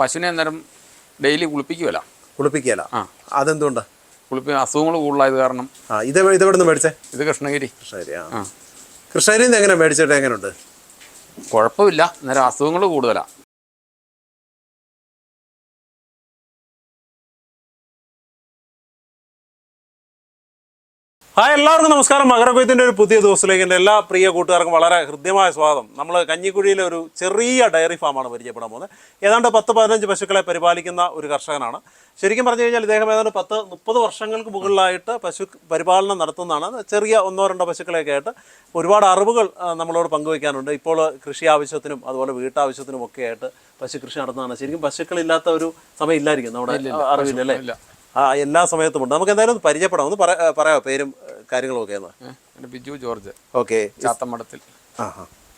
പശുവിനെ അന്നേരം ഡെയിലി കുളിപ്പിക്കുകയല്ല കുളിപ്പിക്കുകയല്ല. ആ. അതെന്തുകൊണ്ട്? കുളിപ്പി അസുഖങ്ങൾ കൂടുതലായത് കാരണം. ആ ഇത് ഇതെവിടെ മേടിച്ചേ? ഇത് കൃഷ്ണഗിരി. കൃഷ്ണഗിരി ആ. കൃഷ്ണഗിരി എങ്ങനെ മേടിച്ചിട്ട് എങ്ങനെയുണ്ട് കുഴപ്പമില്ല. അന്നേരം അസുഖങ്ങൾ കൂടുതലാണ് ഹായ് എല്ലാവർക്കും നമസ്കാരം. മകരക്കൊയ്ത്തിന്റെ ഒരു പുതിയ ദിവസത്തിലേക്ക് എന്റെ എല്ലാ പ്രിയ കൂട്ടുകാർക്കും വളരെ ഹൃദ്യമായ സ്വാഗതം. നമ്മൾ കഞ്ഞിക്കുഴിയിലെ ഒരു ചെറിയ ഡയറി ഫാമാണ് പരിചയപ്പെടാൻ പോകുന്നത്. ഏതാണ്ട് പത്ത് പതിനഞ്ച് പശുക്കളെ പരിപാലിക്കുന്ന ഒരു കർഷകനാണ്. ശരിക്കും പറഞ്ഞു കഴിഞ്ഞാൽ ഇദ്ദേഹം ഏതാണ്ട് പത്ത് മുപ്പത് വർഷങ്ങൾക്ക് മുകളിലായിട്ട് പശു പരിപാലനം നടത്തുന്നതാണ്. ചെറിയ ഒന്നോ രണ്ടോ പശുക്കളെയൊക്കെ ആയിട്ട് ഒരുപാട് അറിവുകൾ ആ, നമ്മളോട് പങ്കുവയ്ക്കാനുണ്ട്. ഇപ്പോൾ കൃഷി ആവശ്യത്തിനും അതുപോലെ വീട്ടാവശ്യത്തിനും ഒക്കെ ആയിട്ട് പശു കൃഷി നടത്തുന്നതാണ്. ശരിക്കും പശുക്കളില്ലാത്ത ഒരു സമയം ഇല്ലായിരിക്കും നമ്മുടെ അറിവില്ലല്ലേ അല്ലേ? ആ എല്ലാ സമയത്തും ഉണ്ട് നമുക്ക് എന്തായാലും ഒന്ന് പരിചയപ്പെടാം. ഒന്ന് പറയാം പേരും ഏഹ്, കാര്യങ്ങളും ഒക്കെ ഒന്ന്. ഏ, എന്റെ ബിജു ജോർജ് ഓക്കെ. ആ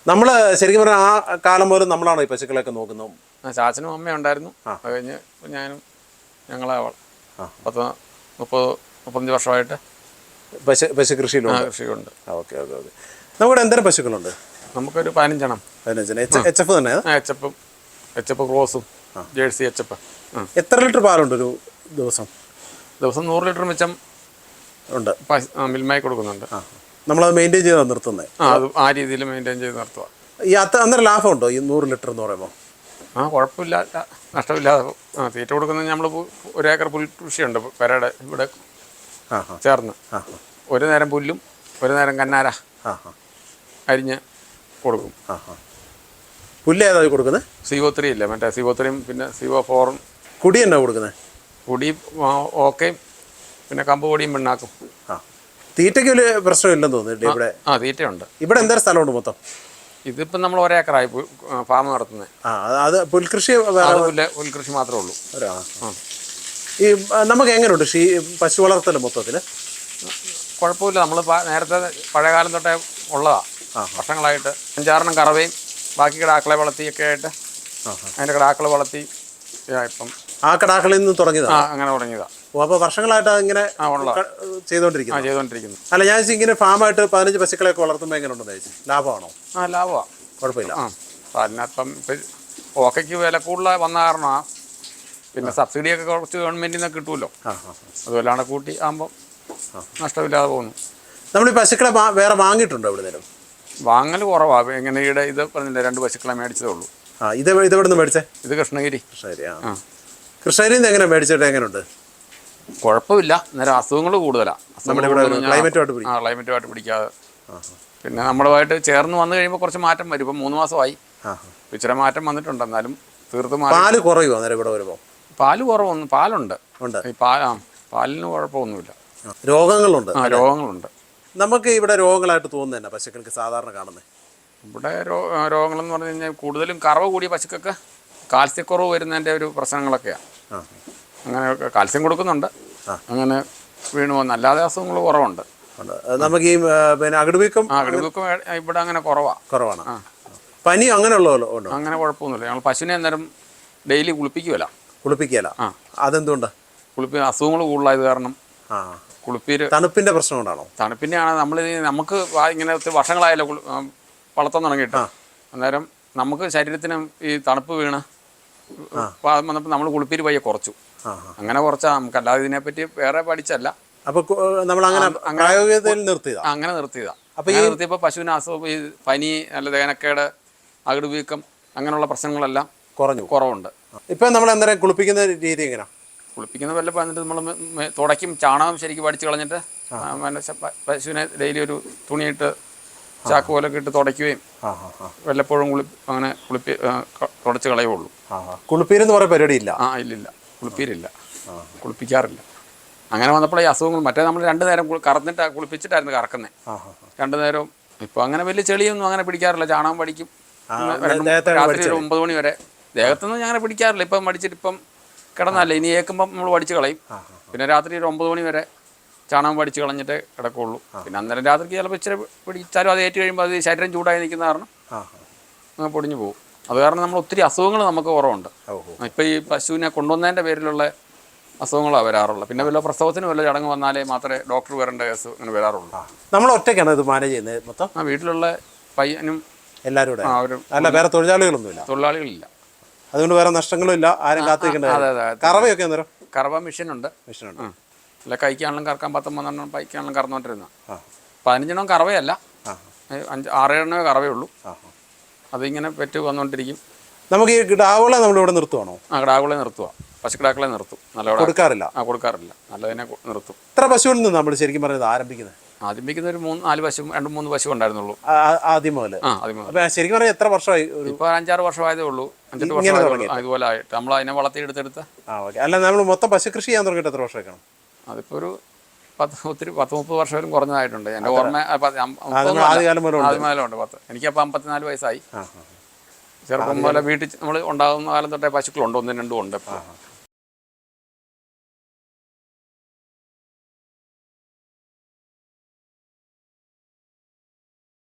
നമ്മൾ ശരിക്കും പറഞ്ഞാൽ ആ കാലം പോലും നമ്മളാണ് ഈ പശുക്കളെയൊക്കെ നോക്കുന്നത്? ചാച്ചനും അമ്മയും ഉണ്ടായിരുന്നു. അത് കഴിഞ്ഞ് ഞാനും ഞങ്ങളെ. പത്ത് മുപ്പത് മുപ്പത്തഞ്ച് വർഷമായിട്ട് പശു പശു കൃഷിയിലുണ്ട് കൃഷിയുണ്ട്. Okay okay okay. നമുക്കിവിടെ എന്തരം പശുക്കളുണ്ട്? നമുക്കൊരു പതിനഞ്ചെണ്ണം. പതിനഞ്ചെണ്ണം. എച്ച് എച്ച് എഫ് തന്നെ എച്ചപ്പും എച്ചപ്പ് ക്രോസും ജേഴ്സി എച്ചപ്പ് എഫ്. എത്ര ലിറ്റർ പാലുണ്ട് ഒരു ദിവസം? ദിവസം നൂറ് ലിറ്റർ മിച്ചം ഉണ്ട്. മിൽമായി കൊടുക്കുന്നുണ്ട്. നമ്മളത് മെയിന്റെയിൻ ചെയ്ത് നിർത്തുന്നത് ആ അത് ആ രീതിയിൽ മെയിന്റെയിൻ ചെയ്ത് നിർത്തുക ഈ അത്ത അന്നേരം ഉണ്ടോ ഈ നൂറ് ലിറ്റർ എന്ന് പറയുമ്പോൾ ആ കുഴപ്പമില്ല നഷ്ടമില്ലാതെ ആ തീറ്റ കൊടുക്കുന്നത് നമ്മൾ ഒരു ഏക്കർ പുൽ കൃഷിയുണ്ട് പെരയുടെ ഇവിടെ ചേർന്ന്. ഒരു നേരം പുല്ലും ഒരു നേരം കന്നാര അരിഞ്ഞ് കൊടുക്കും. പുല്ല് ഏതാ കൊടുക്കുന്നത് സിഒ ത്രീ ഇല്ലേ മറ്റേ സിഒ ത്രീയും പിന്നെ സിഒ ഫോറും കുടി എന്നാ കൊടുക്കുന്നത് കുടി ഓക്കെയും പിന്നെ കമ്പ് പൊടിയും പിണ്ണാക്കും. ആ. തീറ്റയ്ക്ക് ഒരു പ്രശ്നമില്ലെന്ന് തോന്നുന്നു ഇവിടെ. ആ തീറ്റയുണ്ട്. ഇവിടെ എന്തൊരു സ്ഥലമുണ്ട് മൊത്തം? ഇതിപ്പം നമ്മൾ ഒരേക്കറായി ഫാം നടത്തുന്നത് ആ അത് പുൽകൃഷി പുൽകൃഷി മാത്രമേ ഉള്ളൂ. ഒരാ ഈ നമുക്ക് എങ്ങനെയുണ്ട് ഷീ പശു വളർത്തൽ മൊത്തത്തിൽ കുഴപ്പമില്ല. നമ്മൾ നേരത്തെ പഴയകാലം തൊട്ടേ ഉള്ളതാ. വർഷങ്ങളായിട്ട് അഞ്ചാറെണ്ണം കറവയും ബാക്കി കിടാക്കളെ വളർത്തിയൊക്കെ ആയിട്ട് അതിന്റെ കിടാക്കളെ വളർത്തി ഇപ്പം. ആ കിടാക്കളിൽ നിന്ന് തുടങ്ങിയതാണ് അങ്ങനെ തുടങ്ങിയതാ. ഓ അപ്പോൾ വർഷങ്ങളായിട്ട് ഇങ്ങനെ ആ ചെയ്തുകൊണ്ടിരിക്കുന്നു. അല്ല ഞാൻ ഇങ്ങനെ ഫാമായിട്ട് പതിനഞ്ച് പശുക്കളെയൊക്കെ വളർത്തുമ്പോൾ എങ്ങനെ ഉണ്ടെന്ന് ചോദിച്ചു ലാഭമാണോ? ആ ലാഭമാണ് കുഴപ്പമില്ല. ആ അതിനകപ്പം ഇപ്പം ഓക്കയ്ക്ക് വില കൂടുതൽ വന്ന കാരണമാണ് പിന്നെ സബ്സിഡിയൊക്കെ കുറച്ച് ഗവൺമെന്റിൽ നിന്ന് കിട്ടുമല്ലോ. അതുപോലാണ് കൂട്ടി ആകുമ്പോൾ നഷ്ടമില്ലാതെ പോകുന്നു. നമ്മൾ ഈ പശുക്കളെ വേറെ വാങ്ങിയിട്ടുണ്ടോ ഇവിടെ നിന്നും വാങ്ങൽ കുറവാണ് എങ്ങനെ ഈടെ ഇത് പറഞ്ഞില്ല രണ്ട് പശുക്കളെ മേടിച്ചതേ ഉള്ളൂ. ആ ഇത് ഇത് എവിടെ നിന്ന് മേടിച്ചേ? ഇത് കൃഷ്ണഗിരി. കൃഷ്ണഗിരി ആ. കൃഷ്ണഗിരിയിൽ എങ്ങനെ മേടിച്ചിട്ട് എങ്ങനെയുണ്ട്? കുഴപ്പമില്ല. അന്നേരം അസുഖങ്ങൾ കൂടുതലാണ് ക്ലൈമറ്റുമായിട്ട് പിടിക്കാതെ. പിന്നെ നമ്മളുമായിട്ട് ചേർന്ന് വന്നു കഴിയുമ്പോൾ കുറച്ച് മാറ്റം വരും. ഇപ്പം മൂന്ന് മാസമായി. ഇച്ചിരി മാറ്റം വന്നിട്ടുണ്ട്. എന്നാലും തീർത്ത് മാറി. പാൽ കുറയുമോ അന്നേരം ഇവിടെ വരുമ്പോൾ പാൽ കുറവൊന്നും പാലുണ്ട്. ഈ പാൽ ആ പാലിന് കുഴപ്പമൊന്നുമില്ല. രോഗങ്ങളുണ്ട്. ആ രോഗങ്ങളുണ്ട്. നമുക്ക് ഇവിടെ രോഗങ്ങളായിട്ട് തോന്നുന്നത് തന്നെ പശുക്കൾക്ക് സാധാരണ കാണുന്നത് ഇവിടെ രോഗങ്ങളെന്ന് പറഞ്ഞു കഴിഞ്ഞാൽ കൂടുതലും കറവ് കൂടിയ പശുക്കൾക്ക് കാൽസ്യക്കുറവ് വരുന്നതിന്റെ ഒരു പ്രശ്നങ്ങളൊക്കെയാണ് അങ്ങനെ കാൽസ്യം കൊടുക്കുന്നുണ്ട്. അങ്ങനെ വീണു പോകുന്ന അല്ലാതെ അസുഖങ്ങൾ കുറവുണ്ട്. നമുക്ക് ഈ പിന്നെ അകിടുവീക്കം ആ കിടക്കും ഇവിടെ അങ്ങനെ കുറവാണ്. കുറവാണ് പനി അങ്ങനെയുള്ളതല്ലോ ഉണ്ടോ? അങ്ങനെ കുഴപ്പമൊന്നുമില്ല. ഞങ്ങൾ പശുവിനെ അന്നേരം ഡെയിലി കുളിപ്പിക്കുകയല്ല കുളിപ്പിക്കുകയല്ല? ആ. അതെന്തുകൊണ്ട്? കുളിപ്പി അസുഖങ്ങൾ കൂടുതലായത് കാരണം ആ. കുളിപ്പീര് തണുപ്പിന്റെ പ്രശ്നം കൊണ്ടാണോ? തണുപ്പിന്റെയാണ് നമ്മൾ നമുക്ക് ഇങ്ങനെ ഒത്തിരി വർഷങ്ങളായല്ലോ കുളി- വളർത്തം വളർത്താൻ തുടങ്ങിയിട്ട് അന്നേരം നമുക്ക് ശരീരത്തിന് ഈ തണുപ്പ് വീണ് വന്നപ്പോൾ നമ്മൾ കുളിപ്പീര് പയ്യെ കുറച്ചു. അങ്ങനെ കുറച്ചാ നമുക്ക് അല്ലാതെ ഇതിനെപ്പറ്റി വേറെ പഠിച്ചല്ല. അപ്പൊ നമ്മൾ അങ്ങനെ പ്രായോഗികതയിൽ നിർത്തിയതാ? അങ്ങനെ നിർത്തിയതാ. നിർത്തിയപ്പോ പശുവിന് അസുഖം ഈ പനി അല്ല തേനക്കേട് അകിട് വീക്കം അങ്ങനെയുള്ള പ്രശ്നങ്ങളെല്ലാം കുറഞ്ഞു കുറവുണ്ട്. ഇപ്പൊ നമ്മൾ എന്തായാലും കുളിപ്പിക്കുന്ന രീതി എങ്ങനെയാ? കുളിപ്പിക്കുന്ന വല്ല പറഞ്ഞിട്ട് നമ്മൾ തുടയ്ക്കും ചാണകം ശരിക്കും പഠിച്ചു കളഞ്ഞിട്ട് പശുവിനെ ഡെയിലി ഒരു തുണിയിട്ട് ചാക്ക് പോലൊക്കെ ഇട്ട് തുടയ്ക്കുകയും വല്ലപ്പോഴും കുളി അങ്ങനെ കുളിപ്പി തുടച്ച് കളയുള്ളൂ. കുളിപ്പീരെന്ന് പറയുന്ന പരിപാടി ഇല്ല? ആ ഇല്ലില്ല. കുളിപ്പീരില്ല കുളിപ്പിക്കാറില്ല. അങ്ങനെ വന്നപ്പോൾ ഈ അസുഖങ്ങൾ മറ്റേ നമ്മൾ രണ്ടു നേരം കറന്നിട്ട് കുളിപ്പിച്ചിട്ടായിരുന്നു കറക്കുന്നത് രണ്ടു നേരവും ഇപ്പോൾ അങ്ങനെ വലിയ ചെളിയൊന്നും അങ്ങനെ പിടിക്കാറില്ല. ചാണകം പഠിക്കും രാത്രി ഒരു ഒമ്പത് മണി വരെ. ദേഹത്തൊന്നും അങ്ങനെ പിടിക്കാറില്ല. ഇപ്പം മടിച്ചിട്ട് ഇപ്പം കിടന്നല്ലേ ഇനി ഏക്കുമ്പം നമ്മൾ പഠിച്ചു കളയും. പിന്നെ രാത്രി ഒരു ഒമ്പത് മണി വരെ ചാണകം പഠിച്ച് കളഞ്ഞിട്ടേ കിടക്കുള്ളൂ. പിന്നെ അന്നേരം രാത്രിക്ക് ചിലപ്പോൾ ഇച്ചിരി പിടിച്ചാലും അത് ഏറ്റ് കഴിയുമ്പോൾ അത് ശരീരം ചൂടായി നിൽക്കുന്ന കാരണം പൊടിഞ്ഞു പോകും. അത് കാരണം നമ്മൾ ഒത്തിരി അസുഖങ്ങൾ നമുക്ക് കുറവുണ്ട്. ഇപ്പം ഈ പശുവിനെ കൊണ്ടുവന്നതിന്റെ പേരിലുള്ള അസുഖങ്ങളാണ് വരാറുള്ളത്. പിന്നെ വല്ല പ്രസവത്തിന് വല്ല ചടങ്ങ് വന്നാലേ മാത്രമേ ഡോക്ടർ വരേണ്ട കേസ് അങ്ങനെ വരാറുള്ളൂ. നമ്മൾ ഒറ്റയ്ക്കാണ് ഇത് മാനേജ് ചെയ്യുന്നത് മൊത്തം? ആ വീട്ടിലുള്ള പയ്യനും എല്ലാവരും കൂടെ? അല്ല വേറെ തൊഴിലാളികളൊന്നുമില്ല? തൊഴിലാളികളില്ല. അതുകൊണ്ട് വേറെ നഷ്ടങ്ങളും ഇല്ല ആരും കാത്തിരിക്കേണ്ട. കറവയൊക്കെ അന്നേരം? കറവ മെഷീനുണ്ട്. മെഷീനുണ്ട്. അല്ല കൈക്കാണെങ്കിലും കറക്കാൻ പത്തൊമ്പതെണ്ണം പൈക്കാണെങ്കിലും കറന്നുകൊണ്ടിരുന്ന പതിനഞ്ചെണ്ണം കറവയല്ല. അഞ്ച് ആറേഴെണ്ണമേ കറവയുള്ളൂ. അതിങ്ങനെ പെറ്റ് വന്നുകൊണ്ടിരിക്കും. നമുക്ക് ഈ കിടാവുകളെ നമ്മളിവിടെ നിർത്തുവാണോ? ആ കിടാവുകളെ നിർത്തുക പശുക്കിടാക്കളെ നിർത്തും. നല്ല കൊടുക്കാറില്ല? ആ കൊടുക്കാറില്ല. നല്ലതിനെ നിർത്തും. എത്ര പശുവിൽ നിന്ന് നമ്മൾ ശരിക്കും പറഞ്ഞത് ആരംഭിക്കുന്നത്? ആദ്യം ഒരു മൂന്ന് നാല് പശു രണ്ട് മൂന്ന് പശു ഉണ്ടായിരുന്നുള്ളൂ. ആദ്യം മുതൽ ആ ആദ്യം ശരിക്കും പറഞ്ഞാൽ എത്ര വർഷമായി ഇപ്പോൾ അഞ്ചാറ് വർഷമായതേ ഉള്ളൂ. അഞ്ചെട്ട് വർഷം അതുപോലെ ആയിട്ട് നമ്മൾ അതിനെ വളർത്തിയെടുത്തെടുത്ത്. ആ ഓക്കെ. അല്ല നമ്മൾ മൊത്തം പശു കൃഷി ചെയ്യാൻ തുടങ്ങിയിട്ട് എത്ര വർഷമൊക്കെയാണ് അതിപ്പോൾ ഒരു പത്ത് ഒത്തിരി പത്ത് മുപ്പത് വർഷം കുറഞ്ഞതായിട്ടുണ്ട്. എന്റെ ഓർമ്മ ആദ്യമേലുണ്ട് പത്ത് എനിക്കപ്പോൾ അമ്പത്തിനാല് വയസ്സായി. ചെറുപ്പം പോലെ വീട്ടിൽ നമ്മൾ ഉണ്ടാകുന്ന കാലം തൊട്ടേ പശുക്കളുണ്ട്. ഒന്നും രണ്ടും ഉണ്ട്.